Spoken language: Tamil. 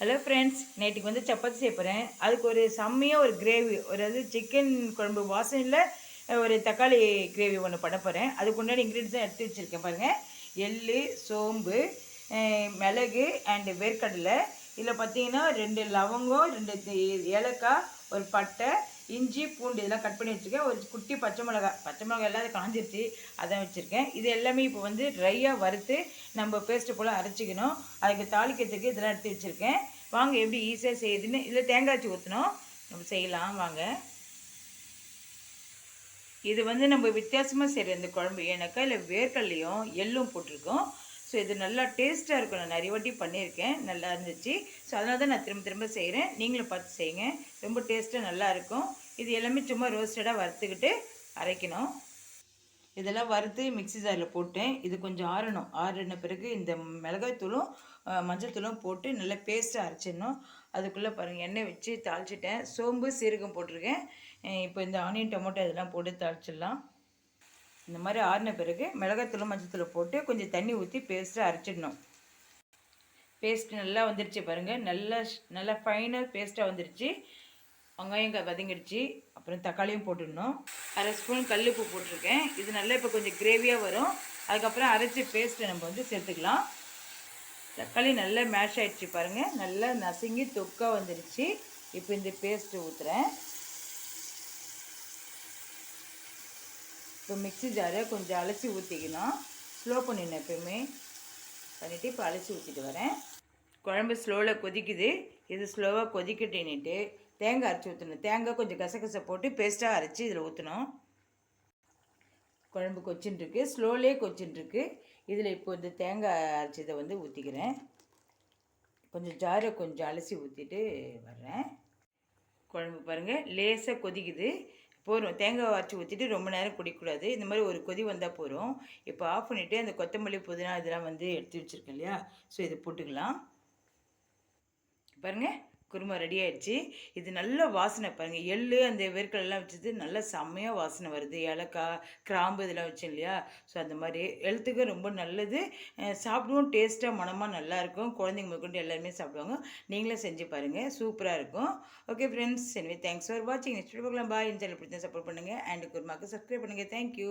ஹலோ ஃப்ரெண்ட்ஸ் நைட்டுக்கு வந்து சப்பாத்தி செய்ய போகிறேன் அதுக்கு ஒரு செம்மையாக ஒரு கிரேவி ஒரு அது சிக்கன் குழம்பு வாசனையில் ஒரு தக்காளி கிரேவி ஒன்று பண்ண போகிறேன் அதுக்கு உண்டான இன்க்ரீடியன்ஸ் எடுத்து வச்சுருக்கேன் பாருங்கள் எள்ளு சோம்பு மிளகு அண்டு வேர்க்கடலை. இதில் பார்த்தீங்கன்னா ரெண்டு லவங்கம் ரெண்டு ஏலக்காய் ஒரு பட்டை இஞ்சி பூண்டு இதெல்லாம் கட் பண்ணி வச்சுருக்கேன். ஒரு குட்டி பச்சை மிளகாய் பச்சை மிளகாய் எல்லாம் காஞ்சிருச்சு அதை வச்சுருக்கேன். இது எல்லாமே இப்போ வந்து ட்ரையாக வறுத்து நம்ம பேஸ்ட்டு போல் அரைச்சிக்கணும். அதுக்கு தாளிக்கிறதுக்கு இதெல்லாம் எடுத்து வச்சுருக்கேன். வாங்க எப்படி ஈஸியாக செய்யுதுன்னு. இதில் தேங்காய் வச்சு ஊற்றணும் நம்ம செய்யலாம் வாங்க. இது வந்து நம்ம வித்தியாசமாக செய்கிற இந்த குழம்பு ஏன்னாக்கா இல்லை வேர்க்கடலையும் எள்ளும் போட்டிருக்கோம். ஸோ இது நல்லா டேஸ்ட்டாக இருக்கும். நான் நிறைய வாட்டி பண்ணியிருக்கேன். நல்லா இருந்துச்சு. ஸோ அதனால தான் நான் திரும்ப திரும்ப செய்கிறேன் நீங்களும் பார்த்து செய்யுங்க. ரொம்ப டேஸ்ட்டாக நல்லா இருக்கும். இது எல்லாமே சும்மா ரோஸ்டடாக வறுத்துக்கிட்டு அரைக்கணும். இதெல்லாம் வறுத்து மிக்ஸி ஜாரில் போட்டேன். இது கொஞ்சம் ஆறணும். ஆறின பிறகு இந்த மிளகாய் தூளும் மஞ்சள் தூளும் போட்டு நல்லா பேஸ்ட்டாக அரைச்சிடணும். அதுக்குள்ளே பாருங்கள் எண்ணெய் வச்சு தாளிச்சிட்டேன். சோம்பு சீரகம் போட்டிருக்கேன். இப்போ இந்த ஆனியன் டொமேட்டோ இதெல்லாம் போட்டு தாளிச்சிடலாம். இந்த மாதிரி ஆறின பிறகு மிளகாத்தூள் மஞ்சள் போட்டு கொஞ்சம் தண்ணி ஊற்றி பேஸ்ட்டாக அரைச்சிடணும். பேஸ்ட் நல்லா வந்துருச்சு பாருங்கள் நல்லா நல்லா ஃபைனாக பேஸ்ட்டாக வந்துருச்சு. வெங்காயம் க- வதங்கிடுச்சு. அப்புறம் தக்காளியும் போட்டுடணும். அரை ஸ்பூன் கல்லுப்பு போட்டிருக்கேன். இது நல்லா இப்போ கொஞ்சம் கிரேவியாக வரும். அதுக்கப்புறம் அரைச்சி பேஸ்ட்டை நம்ம வந்து சேர்த்துக்கலாம். தக்காளி நல்லா மேஷ் ஆகிடுச்சு பாருங்கள் நல்லா நசுங்கி தொக்காக வந்துடுச்சு இப்போ இந்த பேஸ்ட்டு ஊற்றுறேன் இப்போ மிக்ஸி ஜாரை கொஞ்சம் அலசி ஊற்றிக்கணும் ஸ்லோ பண்ணிடணும் எப்பயுமே. பண்ணிவிட்டு இப்போ அலசி ஊற்றிட்டு வரேன். குழம்பு ஸ்லோவில் கொதிக்குது. இது ஸ்லோவாக கொதிக்கட்டின்னுட்டு தேங்காய் அரைச்சி ஊற்றணும் தேங்காய் கொஞ்சம் கசகசை போட்டு பேஸ்ட்டாக அரைச்சி இதில் ஊற்றணும் குழம்பு கொச்சின்ட்டுருக்கு. ஸ்லோலே கொச்சின்ட்டுருக்கு. இதில் இப்போ இந்த தேங்காய் அரைச்சதை வந்து ஊற்றிக்கிறேன் கொஞ்சம் ஜாரை கொஞ்சம் அலசி ஊற்றிட்டு வர்றேன். குழம்பு பாருங்கள் லேசாக கொதிக்குது. போதும். தேங்காய் அரைச்சி ஊற்றிட்டு ரொம்ப நேரம் குடிக்கக்கூடாது. இந்த மாதிரி ஒரு கொதி வந்தால் போதும். இப்போ ஆஃப் பண்ணிவிட்டு அந்த கொத்தமல்லி புதினா இதெல்லாம் வந்து எடுத்து வச்சுருக்கேன் இல்லையா? ஸோ இதை போட்டுக்கலாம். பாருங்கள் குருமா ரெடி ஆயிடுச்சு. இது நல்ல வாசனை பாருங்கள் எள்ளு அந்த வேர்க்கடலாம் வச்சது நல்ல செம்மையாக வாசனை வருது. ஏலக்காய் கிராம்பு இதெல்லாம் வச்சோம் இல்லையா? ஸோ அந்த மாதிரி ஹெல்த்துக்கு ரொம்ப நல்லது. சாப்பிடுவோம். டேஸ்ட்டாக மனமாக நல்லாயிருக்கும் குழந்தைங்க முதற்கொண்டு எல்லாருமே சாப்பிடுவாங்க. நீங்களே செஞ்சு பாருங்கள் சூப்பராக இருக்கும். ஓகே ஃப்ரெண்ட்ஸ் எனவே தேங்க்ஸ் ஃபார் வாட்சிங் நெக்ஸ்ட் பார்க்கலாம். பாய் இந்த சேனல் பிடிச்சா சப்போர்ட் பண்ணுங்கள் அண்ட் குருமாக்கு சப்ஸ்கிரைப் பண்ணுங்கள் தேங்க்யூ